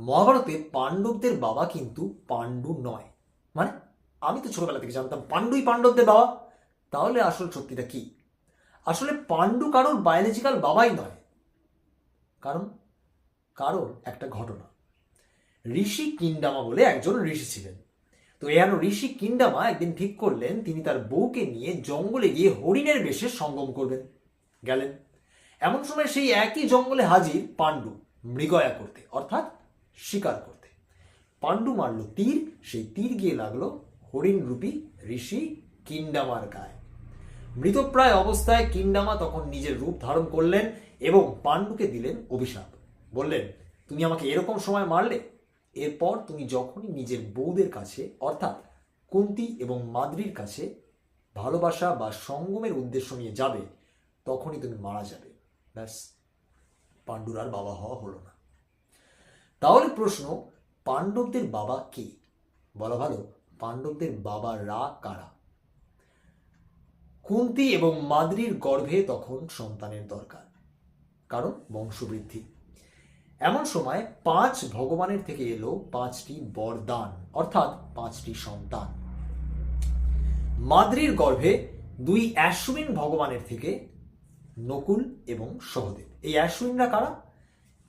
মহাভারতে পাণ্ডবদের বাবা কিন্তু পাণ্ডু নয়। মানে আমি তো ছোটবেলা থেকে জানতাম পাণ্ডুই পাণ্ডবদের বাবা। তাহলে আসল সত্যিটা কি? আসলে পাণ্ডু কারোর বায়োলজিক্যাল বাবাই নয়। কারণ কারণ একটা ঘটনা। ঋষি কিন্ডামা বলে একজন ঋষি ছিলেন। তো এন ঋষি কিন্ডামা একদিন ঠিক করলেন, তিনি তার বউকে নিয়ে জঙ্গলে গিয়ে হরিণের বেশে সঙ্গম করবেন। গেলেন। এমন সময় সেই একই জঙ্গলে হাজির পাণ্ডু, মৃগয়া করতে। অর্থাৎ শিকার করতে। পাণ্ডু মারল তীর, সেই তীর গিয়ে লাগল হরিণ রূপী ঋষি কিন্ডামার গায়ে। মৃতপ্রায় অবস্থায় কিন্ডামা তখন নিজের রূপ ধারণ করলেন এবং পাণ্ডুকে দিলেন অভিশাপ। বললেন, তুমি আমাকে এরকম সময় মারলে? এরপর তুমি যখনই নিজের বৌদের কাছে, অর্থাৎ কুন্তি এবং মাদ্রির কাছে ভালোবাসা বা সঙ্গমের উদ্দেশ্য নিয়ে যাবে, তখনই তুমি মারা যাবে। ব্যাস, পাণ্ডুর আর বাবা হওয়া হলো না। তাহলে প্রশ্ন, পাণ্ডবদের বাবা কে? বলা ভালো, পাণ্ডবদের বাবা রা কারা? কুন্তি এবং মাদ্রির গর্ভে তখন সন্তানের দরকার, কারণ বংশবৃদ্ধি। এমন সময় পাঁচ ভগবানের থেকে এলো পাঁচটি বরদান, অর্থাৎ পাঁচটি সন্তান। মাদ্রির গর্ভে দুই অ্যাশ্বিন ভগবানের থেকে নকুল এবং সহদেব। এই অ্যাশ্বিনরা কারা?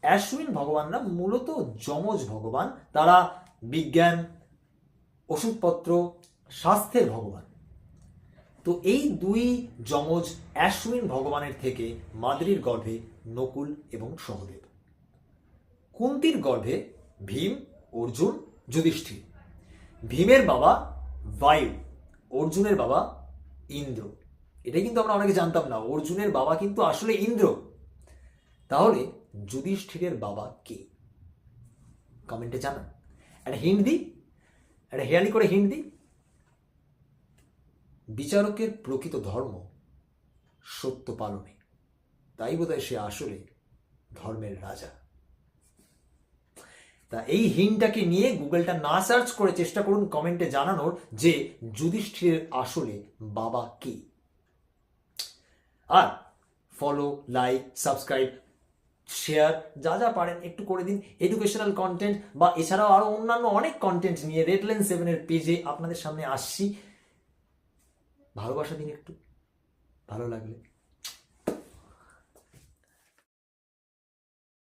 অ্যাশ্বিন ভগবানরা মূলত যমজ ভগবান। তারা বিজ্ঞান, ওষুধপত্র, স্বাস্থ্যের ভগবান। তো এই দুই যমজ অ্যাশ্বিন ভগবানের থেকে মাদ্রির গর্ভে নকুল এবং সহদেব। কুন্তির গর্ভে ভীম, অর্জুন, যুধিষ্ঠির। ভীমের বাবা বায়ু, অর্জুনের বাবা ইন্দ্র। এটা কিন্তু আমরা অনেকে জানতাম না, অর্জুনের বাবা কিন্তু আসলে ইন্দ্র। তাহলে যুধিষ্ঠিরের বাবা কে? কমেন্টে জানান। একটা হিন্ট দিই? একটা হেয়ালি করে হিন্ট দিই? বিচারকের প্রকৃত ধর্ম সত্য পালনে। তাই বোধহয় সে আসলে ধর্মের রাজা। তা এই হিনটাকে নিয়ে গুগলটা না সার্চ করে চেষ্টা করুন কমেন্টে জানানোর যে যুধিষ্ঠিরের আসলে বাবা কে। আর ফলো লাইক সাবস্ক্রাইব শেয়ার যা যা পারেন একটু করে দিন। এডুকেশনাল কন্টেন্ট বা এছাড়াও আরও অন্যান্য অনেক কন্টেন্ট নিয়ে রেড লাইন সেভেনের পেজে আপনাদের সামনে আসছি। ভালোবাসা দিন একটু। ভালো লাগলে।